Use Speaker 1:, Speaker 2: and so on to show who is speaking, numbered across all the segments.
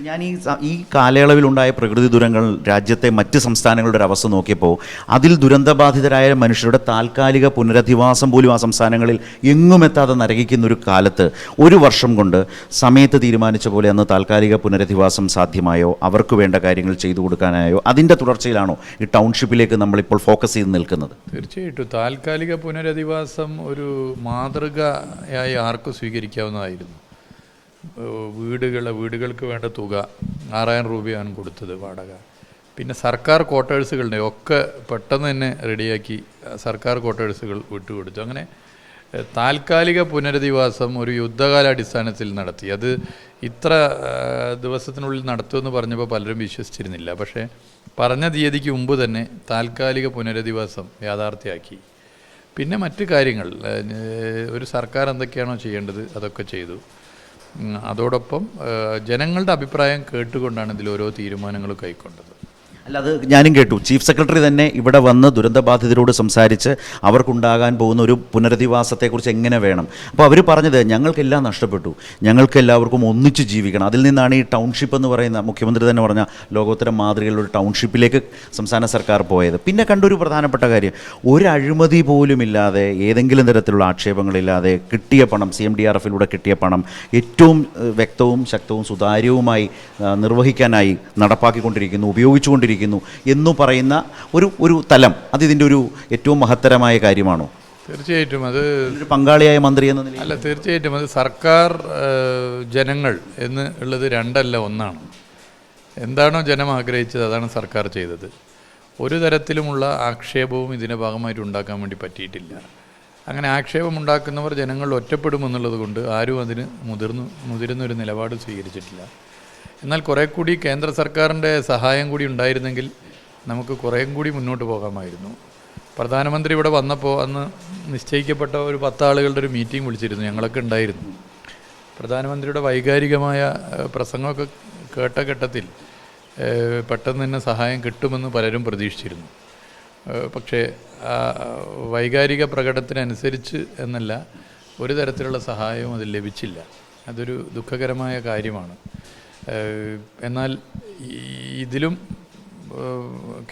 Speaker 1: ഞാൻ ഈ ഈ കാലയളവിലുണ്ടായ പ്രകൃതി ദുരന്തങ്ങൾ രാജ്യത്തെ മറ്റ് സംസ്ഥാനങ്ങളുടെ ഒരു അവസ്ഥ നോക്കിയപ്പോൾ അതിൽ ദുരന്തബാധിതരായ മനുഷ്യരുടെ താൽക്കാലിക പുനരധിവാസം പോലും ആ സംസ്ഥാനങ്ങളിൽ എങ്ങും എത്താതെ നരകിക്കുന്ന ഒരു കാലത്ത് ഒരു വർഷം കൊണ്ട് സമയത്ത് തീരുമാനിച്ച പോലെ അന്ന് താൽക്കാലിക പുനരധിവാസം സാധ്യമായോ? അവർക്ക് വേണ്ട കാര്യങ്ങൾ ചെയ്തു കൊടുക്കാനായോ? അതിന്റെ തുടർച്ചയിലാണോ ഈ ടൗൺഷിപ്പിലേക്ക് നമ്മളിപ്പോൾ ഫോക്കസ് ചെയ്ത് നിൽക്കുന്നത്?
Speaker 2: തീർച്ചയായിട്ടും. താൽക്കാലിക പുനരധിവാസം ഒരു മാതൃകയായി ആർക്കും സ്വീകരിക്കാവുന്നതായിരുന്നു. വീടുകൾ വീടുകൾക്ക് വേണ്ട തുക ആറായിരം രൂപയാണ് കൊടുത്തത് വാടക. പിന്നെ സർക്കാർ ക്വാർട്ടേഴ്സുകളുടെ ഒക്കെ പെട്ടെന്ന് തന്നെ റെഡിയാക്കി സർക്കാർ ക്വാർട്ടേഴ്സുകൾ വിട്ടുകൊടുത്തു. അങ്ങനെ താൽക്കാലിക പുനരധിവാസം ഒരു യുദ്ധകാലാടിസ്ഥാനത്തിൽ നടത്തി. അത് ഇത്ര ദിവസത്തിനുള്ളിൽ നടത്തുമെന്ന് പറഞ്ഞപ്പോൾ പലരും വിശ്വസിച്ചിരുന്നില്ല. പക്ഷേ പറഞ്ഞ തീയതിക്ക് മുമ്പ് തന്നെ താൽക്കാലിക പുനരധിവാസം യാഥാർത്ഥ്യമാക്കി. പിന്നെ മറ്റു കാര്യങ്ങൾ ഒരു സർക്കാർ എന്തൊക്കെയാണോ ചെയ്യേണ്ടത് അതൊക്കെ ചെയ്തു. അതോടൊപ്പം ജനങ്ങളുടെ അഭിപ്രായം കേട്ടുകൊണ്ടാണ് ഇതിൽ ഓരോ തീരുമാനങ്ങൾ കൈക്കൊണ്ടത്.
Speaker 1: അല്ല അത് ഞാനും കേട്ടു. ചീഫ് സെക്രട്ടറി തന്നെ ഇവിടെ വന്ന് ദുരന്തബാധിതരോട് സംസാരിച്ച് അവർക്കുണ്ടാകാൻ പോകുന്ന ഒരു പുനരധിവാസത്തെക്കുറിച്ച് എങ്ങനെ വേണം? അപ്പോൾ അവർ പറഞ്ഞത് ഞങ്ങൾക്കെല്ലാം നഷ്ടപ്പെട്ടു. ഞങ്ങൾക്ക് എല്ലാവർക്കും ഒന്നിച്ച് ജീവിക്കണം. അതിൽ നിന്നാണ് ഈ ടൗൺഷിപ്പ് എന്ന് പറയുന്ന മുഖ്യമന്ത്രി തന്നെ പറഞ്ഞ ലോകോത്തര മാതൃകയിലുള്ള ഒരു ടൗൺഷിപ്പിലേക്ക് സംസ്ഥാന സർക്കാർ പോയത്. പിന്നെ കണ്ടൊരു പ്രധാനപ്പെട്ട കാര്യം. ഒരു അഴിമതി പോലും ഇല്ലാതെ ഏതെങ്കിലും തരത്തിലുള്ള ആക്ഷേപങ്ങളില്ലാതെ കിട്ടിയ പണം സി എം ഡി ആർ എഫിലൂടെ കിട്ടിയ പണം ഏറ്റവും വ്യക്തവും ശക്തവും സുതാര്യവുമായി നിർവഹിക്കാനായി നടപ്പാക്കിക്കൊണ്ടിരിക്കുന്നു ഉപയോഗിച്ചുകൊണ്ടിരിക്കുന്നു. എന്നു പറയുന്ന ഒരു ഒരു തലം. അത് ഇതിന്റെ ഒരു ഏറ്റവും മഹത്തരമായ കാര്യമാണോ?
Speaker 2: തീർച്ചയായിട്ടും അത്
Speaker 1: ഒരു പങ്കാളിയായ മന്ത്രി എന്ന നിലയിൽ
Speaker 2: അല്ല തീർച്ചയായിട്ടും അത് സർക്കാർ ജനങ്ങൾ എന്ന് ഉള്ളത് രണ്ടല്ല ഒന്നാണ്. എന്താണോ ജനം ആഗ്രഹിച്ചത് അതാണ് സർക്കാർ ചെയ്തത്. ഒരു തരത്തിലുമുള്ള ആക്ഷേപവും ഇതിന്റെ ഭാഗമായിട്ട് ഉണ്ടാക്കാൻ വേണ്ടി പറ്റിയിട്ടില്ല. അങ്ങനെ ആക്ഷേപം ഉണ്ടാക്കുന്നവർ ജനങ്ങൾ ഒറ്റപ്പെടുമെന്നുള്ളത് കൊണ്ട് ആരും അതിന് മുതിർന്നു മുതിരുന്നൊരു നിലപാട് സ്വീകരിച്ചിട്ടില്ല. എന്നാൽ കുറേ കൂടി കേന്ദ്ര സർക്കാരിന്റെ സഹായം കൂടി ഉണ്ടായിരുന്നെങ്കിൽ നമുക്ക് കുറേയും കൂടി മുന്നോട്ട് പോകാമായിരുന്നു. പ്രധാനമന്ത്രി ഇവിടെ വന്നപ്പോൾ അന്ന് നിശ്ചയിക്കപ്പെട്ട ഒരു പത്താളുകളുടെ ഒരു മീറ്റിംഗ് വിളിച്ചിരുന്നു ഞങ്ങളൊക്കെ ഉണ്ടായിരുന്നു. പ്രധാനമന്ത്രിയുടെ വൈകാരികമായ പ്രസംഗമൊക്കെ കേട്ട ഘട്ടത്തിൽ പെട്ടെന്ന് തന്നെ സഹായം കിട്ടുമെന്ന് പലരും പ്രതീക്ഷിച്ചിരുന്നു. പക്ഷേ വൈകാരിക പ്രകടനത്തിനനുസരിച്ച് എന്നല്ല ഒരു തരത്തിലുള്ള സഹായവും അതിൽ ലഭിച്ചില്ല. അതൊരു ദുഃഖകരമായ കാര്യമാണ്. എന്നാൽ ഇതിലും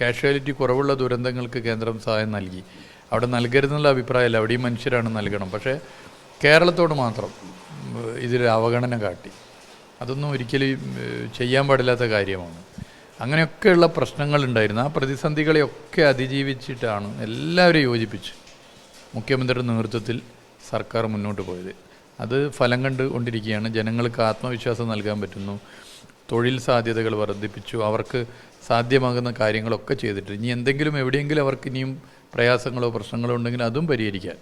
Speaker 2: കാഷ്വാലിറ്റി കുറവുള്ള ദുരന്തങ്ങൾക്ക് കേന്ദ്രം സഹായം നൽകി. അവിടെ നൽകരുതെന്നുള്ള അഭിപ്രായമല്ല അവിടെയും മനുഷ്യരാണ് നൽകണം. പക്ഷേ കേരളത്തോട് മാത്രം ഇതിൽ അവഗണന കാട്ടി. അതൊന്നും ഒരിക്കലും ചെയ്യാൻ പാടില്ലാത്ത കാര്യമാണ്. അങ്ങനെയൊക്കെയുള്ള പ്രശ്നങ്ങളുണ്ടായിരുന്നു. ആ പ്രതിസന്ധികളെയൊക്കെ അതിജീവിച്ചിട്ടാണ് എല്ലാവരെയും യോജിപ്പിച്ച് മുഖ്യമന്ത്രിയുടെ നേതൃത്വത്തിൽ സർക്കാർ മുന്നോട്ട് പോയത്. അത് ഫലം കണ്ടുകൊണ്ടിരിക്കുകയാണ് ജനങ്ങൾക്ക് ആത്മവിശ്വാസം നൽകാൻ പറ്റുന്നു. തൊഴിൽ സാധ്യതകൾ വർദ്ധിപ്പിച്ചു. അവർക്ക് സാധ്യമാകുന്ന കാര്യങ്ങളൊക്കെ ചെയ്തിട്ട് ഇനി എന്തെങ്കിലും എവിടെയെങ്കിലും അവർക്ക് ഇനിയും പ്രയാസങ്ങളോ പ്രശ്നങ്ങളോ ഉണ്ടെങ്കിൽ അതും പരിഹരിക്കാൻ.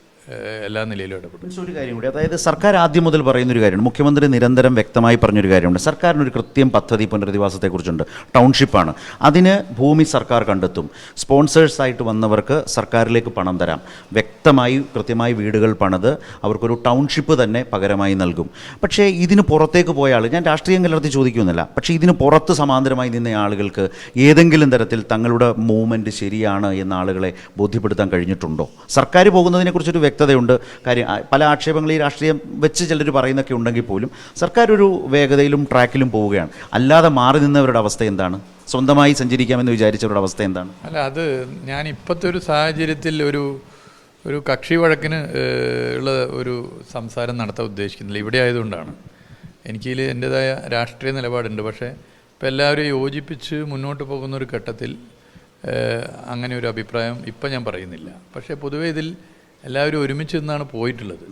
Speaker 2: എല്ലാ നിലയിലും ഇടപെടും.
Speaker 1: ഒരു കാര്യം കൂടി. അതായത് സർക്കാർ ആദ്യം മുതൽ പറയുന്നൊരു കാര്യമാണ് മുഖ്യമന്ത്രി നിരന്തരം വ്യക്തമായി പറഞ്ഞൊരു കാര്യമുണ്ട്. സർക്കാരിനൊരു കൃത്യം പദ്ധതി പുനരധിവാസത്തെക്കുറിച്ചുണ്ട്. ടൗൺഷിപ്പാണ്. അതിന് ഭൂമി സർക്കാർ കണ്ടെത്തും. സ്പോൺസേഴ്സ് ആയിട്ട് വന്നവർക്ക് സർക്കാരിലേക്ക് പണം തരാം. വ്യക്തമായി കൃത്യമായി വീടുകൾ പണിത് അവർക്കൊരു ടൗൺഷിപ്പ് തന്നെ പകരമായി നൽകും. പക്ഷേ ഇതിന് പുറത്തേക്ക് പോയ ആൾ ഞാൻ രാഷ്ട്രീയം കലർത്തി ചോദിക്കുന്നില്ല. പക്ഷേ ഇതിന് പുറത്ത് സമാന്തരമായി നിന്ന ആളുകൾക്ക് ഏതെങ്കിലും തരത്തിൽ തങ്ങളുടെ മൂവ്മെന്റ് ശരിയാണ് എന്ന ആളുകളെ ബോധ്യപ്പെടുത്താൻ കഴിഞ്ഞിട്ടുണ്ടോ? സർക്കാർ പോകുന്നതിനെക്കുറിച്ചൊരു വ്യക്തതയുണ്ട്. കാര്യം പല ആക്ഷേപങ്ങൾ ഈ രാഷ്ട്രീയം വെച്ച് ചിലർ പറയുന്നൊക്കെ ഉണ്ടെങ്കിൽ പോലും സർക്കാർ ഒരു വേഗതയിലും ട്രാക്കിലും പോവുകയാണ്. അല്ലാതെ മാറി നിന്നവരുടെ അവസ്ഥ എന്താണ്? സ്വന്തമായി സഞ്ചരിക്കാമെന്ന് വിചാരിച്ചവരുടെ അവസ്ഥ എന്താണ്?
Speaker 2: അല്ല അത് ഞാൻ ഇപ്പോഴത്തെ ഒരു സാഹചര്യത്തിൽ ഒരു ഒരു കക്ഷി വഴക്കിന് ഉള്ള ഒരു സംസാരം നടത്താൻ ഉദ്ദേശിക്കുന്നില്ല. ഇവിടെ ആയതുകൊണ്ടാണ്. എനിക്കിതിൽ എന്റെതായ രാഷ്ട്രീയ നിലപാടുണ്ട്. പക്ഷേ ഇപ്പം എല്ലാവരും യോജിപ്പിച്ച് മുന്നോട്ട് പോകുന്ന ഒരു ഘട്ടത്തിൽ അങ്ങനെ ഒരു അഭിപ്രായം ഇപ്പം ഞാൻ പറയുന്നില്ല. പക്ഷേ പൊതുവേ ഇതിൽ എല്ലാവരും ഒരുമിച്ച് നിന്നാണ് പോയിട്ടുള്ളത്.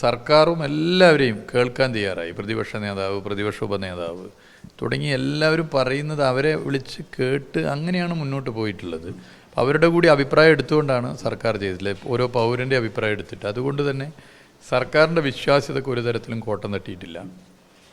Speaker 2: സർക്കാരും എല്ലാവരെയും കേൾക്കാൻ തയ്യാറായി. പ്രതിപക്ഷ നേതാവ് പ്രതിപക്ഷ ഉപനേതാവ് തുടങ്ങി എല്ലാവരും പറയുന്നത് അവരെ വിളിച്ച് കേട്ട് അങ്ങനെയാണ് മുന്നോട്ട് പോയിട്ടുള്ളത്. അവരുടെ കൂടി അഭിപ്രായം എടുത്തുകൊണ്ടാണ് സർക്കാർ ചെയ്തിട്ടുള്ളത്. ഓരോ പൗരന്റെ അഭിപ്രായം എടുത്തിട്ട്. അതുകൊണ്ട് തന്നെ സർക്കാരിന്റെ വിശ്വാസ്യതക്ക് ഒരു തരത്തിലും കോട്ടം തട്ടിയിട്ടില്ല.